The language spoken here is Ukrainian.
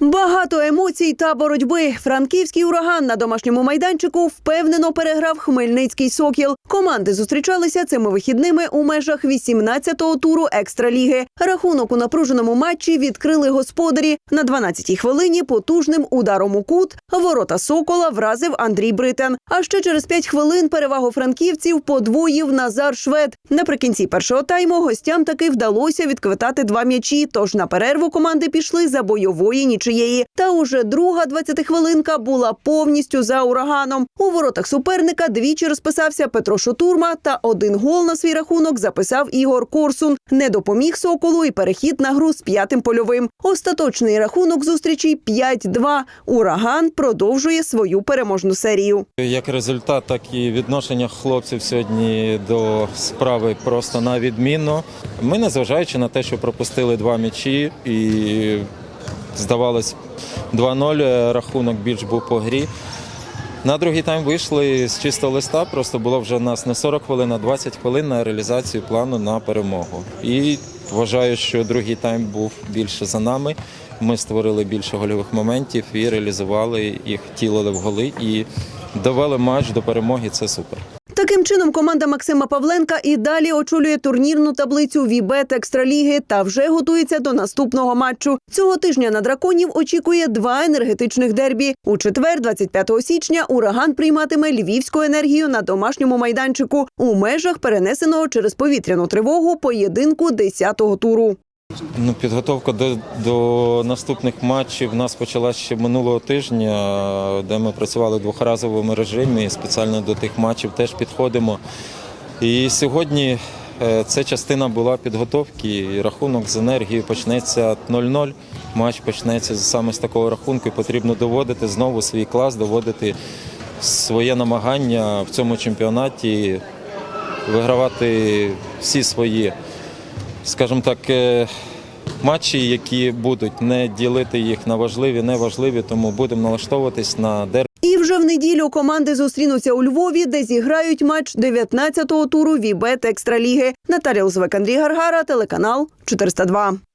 Багато емоцій та боротьби. Франківський ураган на домашньому майданчику впевнено переграв Хмельницький сокіл. Команди зустрічалися цими вихідними у межах 18-го туру екстраліги. Рахунок у напруженому матчі відкрили господарі. На 12-й хвилині потужним ударом у кут ворота сокола вразив Андрій Бритен. А ще через 5 хвилин перевагу франківців подвоїв Назар Швед. Наприкінці першого тайму гостям таки вдалося відквитати два м'ячі. Тож на перерву команди пішли за бойової нічиєї. Та уже друга 20-хвилинка була повністю за ураганом. У воротах суперника двічі розписався Петро Шотурма та один гол на свій рахунок записав Ігор Корсун. Не допоміг Соколу і перехід на гру з п'ятим польовим. Остаточний рахунок зустрічі 5-2. Ураган продовжує свою переможну серію. Як результат, так і відношення хлопців сьогодні до справи просто на відмінно. Ми, незважаючи на те, що пропустили два м'ячі і здавалось 2-0, рахунок більш був по грі. На другий тайм вийшли з чистого листа, просто було вже в нас не 40 хвилин, а 20 хвилин на реалізацію плану на перемогу. І вважаю, що другий тайм був більше за нами. Ми створили більше гольових моментів і реалізували їх, тілили в голи і довели матч до перемоги. Це супер. Таким чином, команда Максима Павленка і далі очолює турнірну таблицю Вібет Екстраліги та вже готується до наступного матчу. Цього тижня на драконів очікує два енергетичних дербі. У четвер, 25 січня, ураган прийматиме львівську енергію на домашньому майданчику у межах перенесеного через повітряну тривогу поєдинку 10-го туру. Ну, підготовка до, до наступних матчів нас почалася ще минулого тижня, де ми працювали в двохразовому режимі. Спеціально до тих матчів теж підходимо. І сьогодні це частина була підготовки. І Рахунок з енергією почнеться 0-0. Матч почнеться саме з такого рахунку. І Потрібно доводити знову свій клас, доводити своє намагання в цьому чемпіонаті, вигравати всі свої скажімо так, е, матчі, які будуть, не ділити їх на важливі, неважливі, тому будемо налаштовуватись на дербі. І вже в неділю команди зустрінуться у Львові, де зіграють матч 19-го туру Вібет Екстраліги. Наталія Лозвек, Андрій Гаргара, телеканал 402.